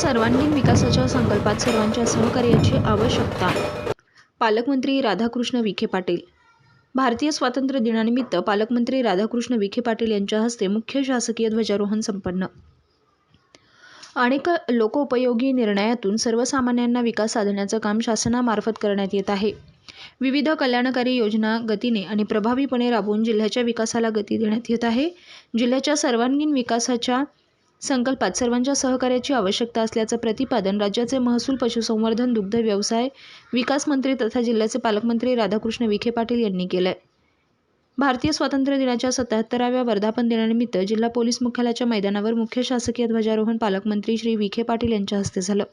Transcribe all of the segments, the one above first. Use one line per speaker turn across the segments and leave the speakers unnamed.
सर्वांगीण विकासाच्या संकल्पात सर्वांच्या सहकार्याची आवश्यकता. पालकमंत्री राधाकृष्ण विखे पाटील. भारतीय स्वातंत्र्य दिनानिमित्त पालकमंत्री राधाकृष्ण विखे पाटील यांच्या हस्ते मुख्य शासकीय ध्वजारोहण संपन्न. अनेक लोकोपयोगी निर्णयातून सर्वसामान्यांना विकास साधण्याचं काम शासनामार्फत करण्यात येत आहे. विविध कल्याणकारी योजना गतीने आणि प्रभावीपणे राबवून जिल्ह्याच्या विकासाला गती देण्यात येत आहे. जिल्ह्याच्या सर्वांगीण विकासाच्या संकल्पात सर्वांच्या सहकार्याची आवश्यकता असल्याचं प्रतिपादन राज्याचे महसूल पशुसंवर्धन दुग्ध व्यवसाय विकास मंत्री तथा जिल्ह्याचे पालकमंत्री राधाकृष्ण विखे पाटील यांनी केलंय. भारतीय स्वातंत्र्य दिनाच्या सत्याहत्तराव्या वर्धापन दिनानिमित्त जिल्हा पोलीस मुख्यालयाच्या मैदानावर मुख्य शासकीय ध्वजारोहण पालकमंत्री श्री विखे पाटील यांच्या हस्ते झालं.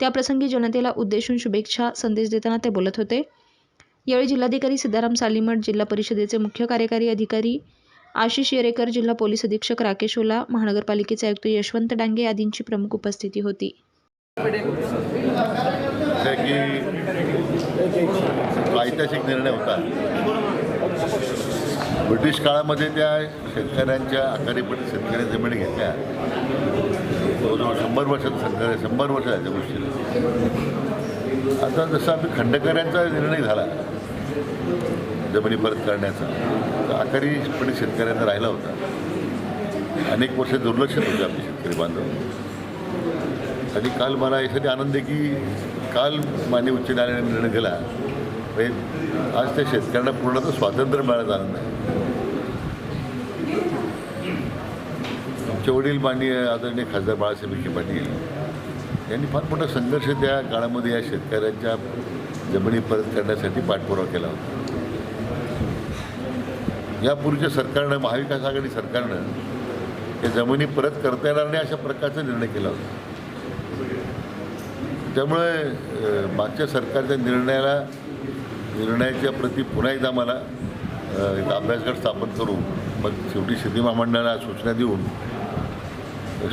त्याप्रसंगी जनतेला उद्देशून शुभेच्छा संदेश देताना ते बोलत होते. यावेळी जिल्हाधिकारी सिद्धाराम सालीमठ जिल्हा परिषदेचे मुख्य कार्यकारी अधिकारी आशिष येरेकर जिल्हा पोलीस अधीक्षक राकेश ओला महानगरपालिकेचे आयुक्त यशवंत डांगे आदींची प्रमुख उपस्थिती होती.
ऐतिहासिक निर्णय होता. ब्रिटिश काळामध्ये त्या शेतकऱ्यांच्या आकारीपणे शेतकरी जमिनी घेतल्या. जवळजवळ शंभर वर्षात शेतकरी शंभर वर्ष आहे त्या गोष्टीला. आता जसं आम्ही खंडकऱ्यांचा निर्णय झाला जमिनी परत करण्याचा. तर आखाडीपणे शेतकऱ्यांना राहिला होता. अनेक वर्ष दुर्लक्षित होते आपले शेतकरी बांधव. आणि काल मला यासाठी आनंद आहे की काल मान्य उच्च न्यायालयाने निर्णय दिला. म्हणजे आज त्या शेतकऱ्यांना पूर्णतः स्वातंत्र्य मिळायचा आनंद आहे. आमचे वडील माननीय आदरणीय खासदार बाळासाहेब विखे पाटील यांनी फार मोठा संघर्ष त्या काळामध्ये या शेतकऱ्यांच्या जमिनी परत करण्यासाठी पाठपुरावा केला होता. यापूर्वीच्या सरकारनं महाविकास आघाडी सरकारनं या जमिनी परत करता येणार नाही अशा प्रकारचा निर्णय केला होता. त्यामुळे मागच्या सरकारच्या निर्णयाला निर्णयाच्या प्रती पुन्हा एकदा मला एक अभ्यासगट स्थापन करून मग शेवटी शेती महामंडळाला सूचना देऊन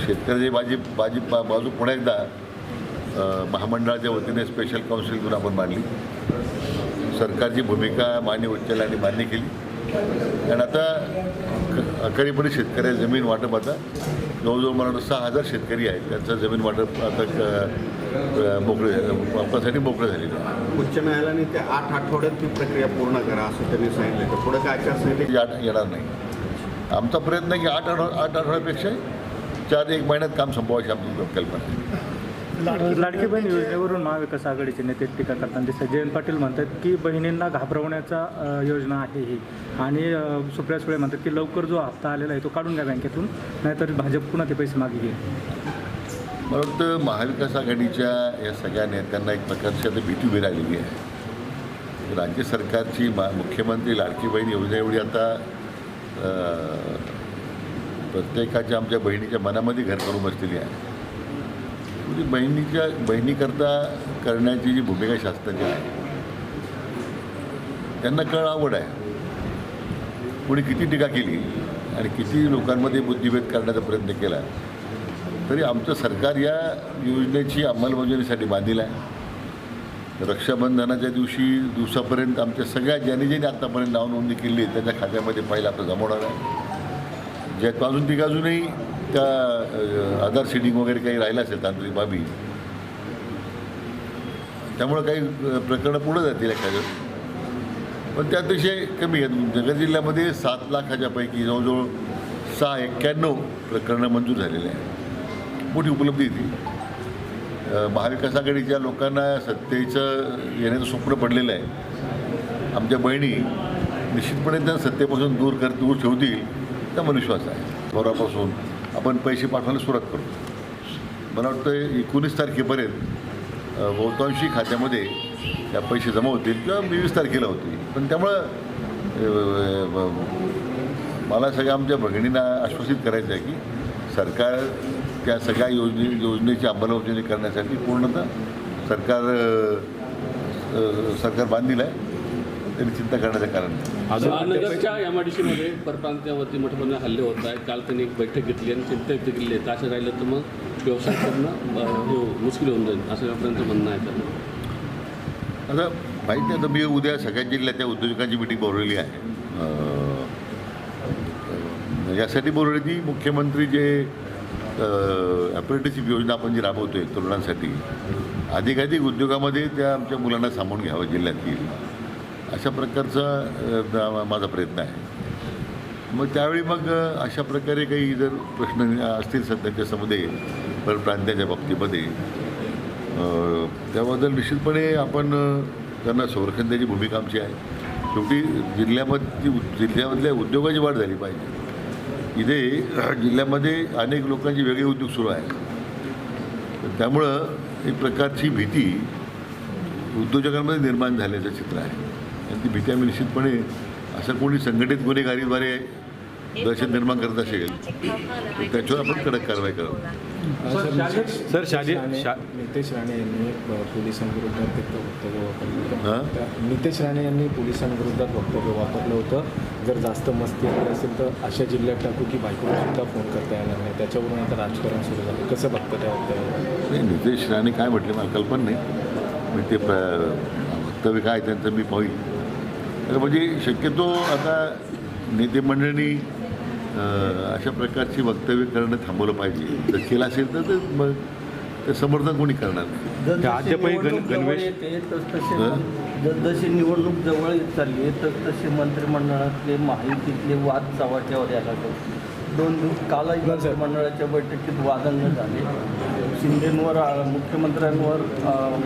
शेतकऱ्याची बाजी बाजी बा बाजू पुन्हा एकदा महामंडळाच्या वतीने स्पेशल काउन्सिल करून आपण मांडली. सरकारची भूमिका मान्य उच्चायला आणि मान्य केली. आणि आता क- अखेरीपणे शेतकऱ्या जमीन वाटप आता जवळजवळ मला वाटतं सहा हजार शेतकरी आहेत. त्यांचं जमीन वाटप आता मोकळे वापरासाठी मोकळं झालेलं आहे
उच्च न्यायालयाने त्या आठ आठवड्यात ती प्रक्रिया पूर्ण करा असं त्यांनी सांगितलं. तर पुढे काय आचारसंहिते
ती आठ येणार नाही. आमचा प्रयत्न की आठ आठ आठवड्यापेक्षा चार एक महिन्यात काम संपवायची आमची कल्पना
लाडकी बहीण योजनेवरून महाविकास आघाडीचे नेते टीका करताना दिसतात जयंत पाटील म्हणतात की बहिणींना घाबरवण्याचा योजना आहे ही. आणि सुप्रिया सुळे म्हणतात की लवकर जो हप्ता आलेला आहे तो काढून घ्या बँकेतून नाहीतर भाजप पुन्हा ते पैसे मागे घेईल.
मला वाटतं महाविकास आघाडीच्या या सगळ्या नेत्यांना एक प्रकारची आता भीती उभी राहिलेली आहे. राज्य सरकारची मा मुख्यमंत्री लाडकी बहीण योजना आता प्रत्येकाच्या आमच्या बहिणीच्या मनामध्ये घर करून बसलेली आहे. म्हणजे बहिणीच्या बहिणीकरता करण्याची जी भूमिका शासनाची आहे त्यांना कळ आवड आहे. कोणी किती टीका केली आणि किती लोकांमध्ये बुद्धिभेद करण्याचा प्रयत्न केला तरी आमचं सरकार या योजनेची अंमलबजावणीसाठी बांधील आहे. रक्षाबंधनाच्या दिवशी दिवसापर्यंत आमच्या सगळ्या ज्यांनी ज्यांनी आत्तापर्यंत नाव नोंदणी केली त्यांच्या खात्यामध्ये पहिला आपलं जमवणार आहे. ज्या अजून तिघ अजूनही त्या आधार सीडिंग वगैरे काही राहिलं असेल तांत्रिक बाबी? त्यामुळं काही प्रकरणं पुढं जातील एखादं. पण त्या अतिशय कमी आहेत. जगत जिल्ह्यामध्ये सात लाखाच्या पैकी जवळजवळ सहा एक्क्याण्णव प्रकरणं मंजूर झालेली आहे मोठी उपलब्धी ती. महाविकास आघाडीच्या लोकांना सत्तेचं येण्याचं स्वप्न पडलेलं आहे. आमच्या बहिणी निश्चितपणे त्या सत्तेपासून दूर कर दूर ठेवतील त्या मला विश्वास आहे. थोरापासून आपण पैसे पाठवायला सुरुवात करतो मला वाटतं एकोणीस तारखेपर्यंत बहुतांशी खात्यामध्ये त्या पैसे जमा होतील किंवा वीस तारखेला होतील पण त्यामुळं मला सगळ्या आमच्या भगिनींना आश्वासित करायचं आहे की सरकार त्या सगळ्या योजने योजनेची अंमलबजावणी करण्यासाठी पूर्णतः सरकार सरकार बांधील आहे. त्यांनी चिंता करण्याचं कारण. नाही
नगरच्या एम आय डी सीमध्ये परप्रांतीयावरती हल्ले होत आहेत. काल त्यांनी एक बैठक घेतली आणि चिंता व्यक्त केली आहे असं राहिलं तर मग व्यवसाय करणं हे मुश्किल होऊन जाईल असं आपल्याचं म्हणणं आहे त्यांना
आता माहिती आहे आता मी उद्या सगळ्या जिल्ह्यातल्या उद्योजकांची मिटिंग बोलवलेली आहे. यासाठी बोलवली ती मुख्यमंत्री जे अप्रेंटिसशिप योजना आपण जी राबवतोय तरुणांसाठी अधिकाधिक उद्योगामध्ये त्या आमच्या मुलांना सामावून घ्यावं जिल्ह्यातील. अशा प्रकारचा माझा प्रयत्न आहे. मग त्यावेळी मग अशा प्रकारे काही जर प्रश्न असतील सध्याच्या समुदे परप्रांताच्या बाबतीमध्ये त्याबद्दल निश्चितपणे आपण त्यांना संरक्षण द्यायची भूमिका आमची आहे. शेवटी जिल्ह्यामध्ये जिल्ह्यामधल्या उद्योगाची वाढ झाली पाहिजे. इथे जिल्ह्यामध्ये अनेक लोकांचे वेगळे उद्योग सुरू आहेत त्यामुळं एक प्रकारची भीती उद्योजकांमध्ये निर्माण झाल्याचं चित्र आहे. आणि ती भीती आम्ही निश्चितपणे असं कोणी संघटित गुन्हेगारीद्वारे दहशत निर्माण करत असेल तर त्याच्यावर आपण कडक कारवाई करावं.
सर शालेय
राणे-
शा
नितेश राणे यांनी एक वक्तव्य वापरलं होतं. नितेश राणे यांनी पोलिसांविरोधात वक्तव्य वापरलं होतं. जर जास्त मस्ती आली असेल तर अशा जिल्ह्यात टाकू की बायकोला सुद्धा फोन करता येणार नाही. त्याच्यावरून आता राजकारण सुरू झालं. कसं बघतं त्या वक्तव्यावर?
नाही नितेश राणे काय म्हटले मला कल्पना नाही. मी ते वक्तव्य काय त्यांचं मी तर म्हणजे शक्यतो आता नेते अशा प्रकारची वक्तव्य करणं थांबवलं पाहिजे. जर केलं असेल तर ते मग ते समर्थन कोणी करणार?
जसजशी निवडणूक जवळ चालली आहे तसतसे मंत्रिमंडळातले माहितीतले वाद चव्हाट्यावर यायला लागले. दोन दिवस कालही मंत्रिमंडळाच्या बैठकीत वादंग झाले. शिंदेंवर मुख्यमंत्र्यांवर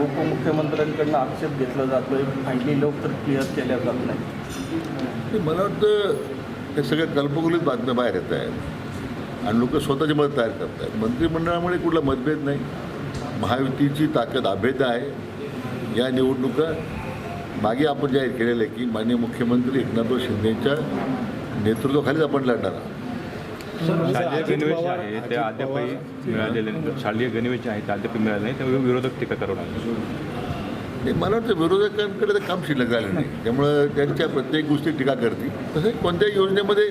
उपमुख्यमंत्र्यांकडनं आक्षेप घेतला जातोय. फायली लवकर क्लिअर केल्या जात नाही
ते मला वाटतं हे सगळ्या कल्पकुलीत बातम्या बाहेर येत आहेत. आणि लोक स्वतःचे मत तयार करत आहेत मंत्रिमंडळामुळे कुठला मतभेद नाही. महायुतीची ताकद अभेद आहे. या निवडणुका मागे आपण जाहीर केलेलं आहे की माननीय मुख्यमंत्री एकनाथराव शिंदेच्या नेतृत्वाखालीच आपण लढणार आहोत.
शालेय
अजित
गणवेश
पवार-
आहे ते अद्यापही मिळालेले. शालेय गणवेश आहे ते अद्याप मिळाले नाही त्यामुळे विरोधक टीका करू लागले.
नाही मला वाटतं विरोधकांकडे तर काम शिल्लक झालं नाही. त्यामुळं त्यांच्या प्रत्येक गोष्टी टीका करतील. तसं कोणत्याही योजनेमध्ये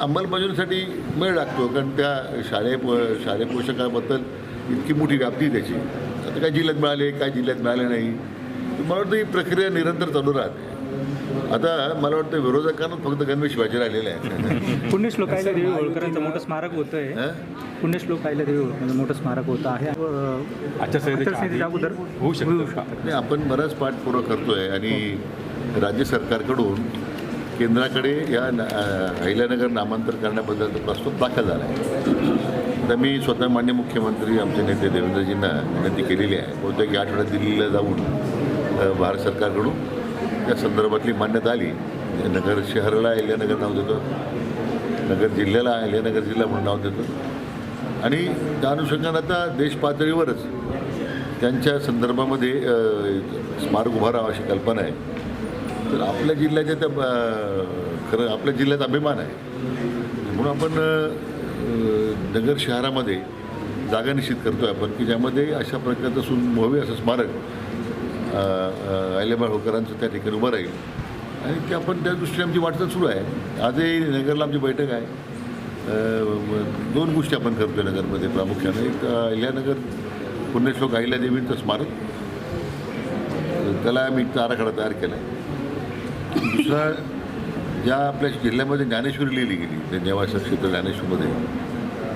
अंमलबजावणीसाठी वेळ लागतो कारण त्या शालेय पो शालेय पोषकाबद्दल इतकी मोठी व्याप्ती त्याची. आता काय जिल्ह्यात मिळाले काय जिल्ह्यात मिळाले नाही. मला वाटतं ही प्रक्रिया निरंतर चालू राहते. आता मला वाटतं विरोधकांना फक्त गणवेश व्हायचे राहिलेले आहे
पुण्यश्लोक आयला देवी होळकरांचं मोठं स्मारक होतं आहे
हं?
पुण्यश्लोक आयला देवी होळकरांचं मोठं स्मारक होतं आहे. अगोदर
होऊ शकतं.
आपण बराच पाठपुरावा करतोय आणि राज्य सरकारकडून केंद्राकडे या अहिल्यानगर नामांतर करण्याबद्दलचा प्रस्ताव दाखल झाला आहे. आता मी स्वतः मान्य मुख्यमंत्री आमचे नेते देवेंद्रजींना विनंती केलेली आहे. बहुतेक या आठवड्यात दिल्लीला जाऊन भारत सरकारकडून त्या संदर्भातली मान्यता आली. नगर शहराला अहिल्यानगर नाव देतो. नगर जिल्ह्याला अहिल्यानगर जिल्हा म्हणून नाव देतो. आणि त्या अनुषंगानं आता देश पातळीवरच त्यांच्या संदर्भामध्ये स्मारक स्मारक उभारावं अशी कल्पना आहे. तर आपल्या जिल्ह्याच्या त्या खरं आपल्या जिल्ह्यात अभिमान आहे. म्हणून आपण नगर शहरामध्ये जागा निश्चित करतो आहे आपण की ज्यामध्ये अशा प्रकारचं सुन भव्य असं स्मारक अहिल्याबाई होळकरांचं त्या ठिकाणी उभं राहील. आणि ते आपण त्या दृष्टीने आमची वाटचाल सुरू आहे. आजही नगरला आमची बैठक आहे. दोन गोष्टी आपण करतो नगरमध्ये. प्रामुख्याने एक अहिल्यानगर पुण्यश्लोक अहिल्यादेवींचं स्मारक. त्याला आम्ही आराखडा तयार केला आहे दुसरा ज्या आपल्या जिल्ह्यामध्ये ज्ञानेश्वरी लिहिली गेली त्या नेवासा क्षेत्र ज्ञानेश्वरमध्ये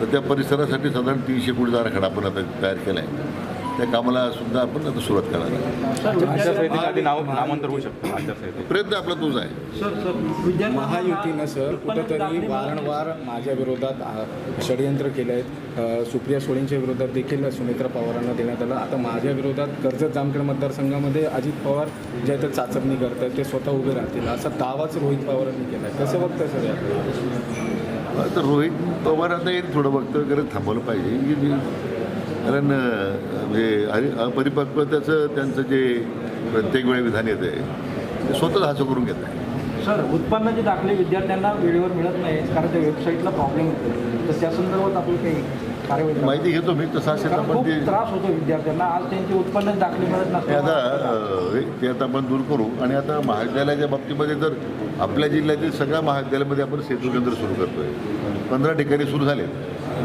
तर त्या परिसरासाठी साधारण तीनशे कोटीचा आराखडा आपण आता तयार केला आहे त्या कामाला सुद्धा आपण आता सुरुवात करणार प्रयत्न आपला तोच आहे.
महायुतीनं सर कुठंतरी वारंवार माझ्या विरोधात षडयंत्र केलं आहे सुप्रिया सुळेंच्या विरोधात देखील सुनेत्रा पवारांना देण्यात आलं. आता माझ्या विरोधात कर्जत जामखेड मतदारसंघामध्ये अजित पवार जे आहे ते चाचपणी करत आहेत ते स्वतः उभे राहतील. असा दावाच रोहित पवारांनी केला आहे कसं बघताय सर याकडे?
तर रोहित पवार आता एक थोडं वक्तव्य करत थांबवलं पाहिजे. कारण म्हणजे अरि- अपरिपक्वतेचं त्यांचं जे प्रत्येक वेळी विधान येतं आहे ते स्वतःच हाचं करून घेत आहे
सर उत्पन्नाचे दाखले विद्यार्थ्यांना वेळेवर मिळत नाही कारण त्या वेबसाईटला प्रॉब्लेम होतो. तर त्या संदर्भात आपली काही कारवाई करा.
माहिती घेतो मी तसं असेल आपण ते
त्रास होतो विद्यार्थ्यांना. आज त्यांचे उत्पन्नाचे दाखले मिळत
ते आता हे- ते आता आपण दूर करू. आणि आता महाविद्यालयाच्या बाबतीमध्ये तर आपल्या जिल्ह्यातील सगळ्या महाविद्यालयामध्ये आपण सेतू केंद्र सुरू करतोय. पंधरा ठिकाणी सुरू झाले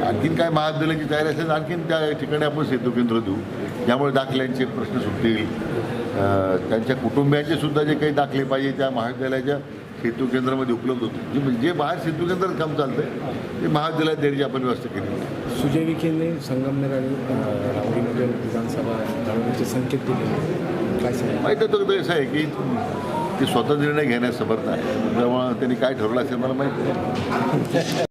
आणखीन काय महाविद्यालयाची तयारी असेल आणखीन त्या ठिकाणी आपण सेतू केंद्र देऊ. त्यामुळे दाखल्यांचे प्रश्न सुटतील. त्यांच्या कुटुंबियांचे सुद्धा जे काही दाखले पाहिजे त्या महाविद्यालयाच्या सेतू केंद्रामध्ये उपलब्ध होते. जे जे बाहेर सेतू केंद्रात काम चालतंय ते महाविद्यालयात देण्याची आपण व्यवस्था केली. आहे
सुजय विखेंनी संगमनेर आणि राहुरीमध्ये विधानसभा लढवण्याचे संकेत दिले. काय सांगा
माहीत आहे तर असं आहे की ते स्वतः निर्णय घेण्यास समर्थ आहे. त्यामुळं त्यांनी काय ठरवलं असेल मला माहीत नाही.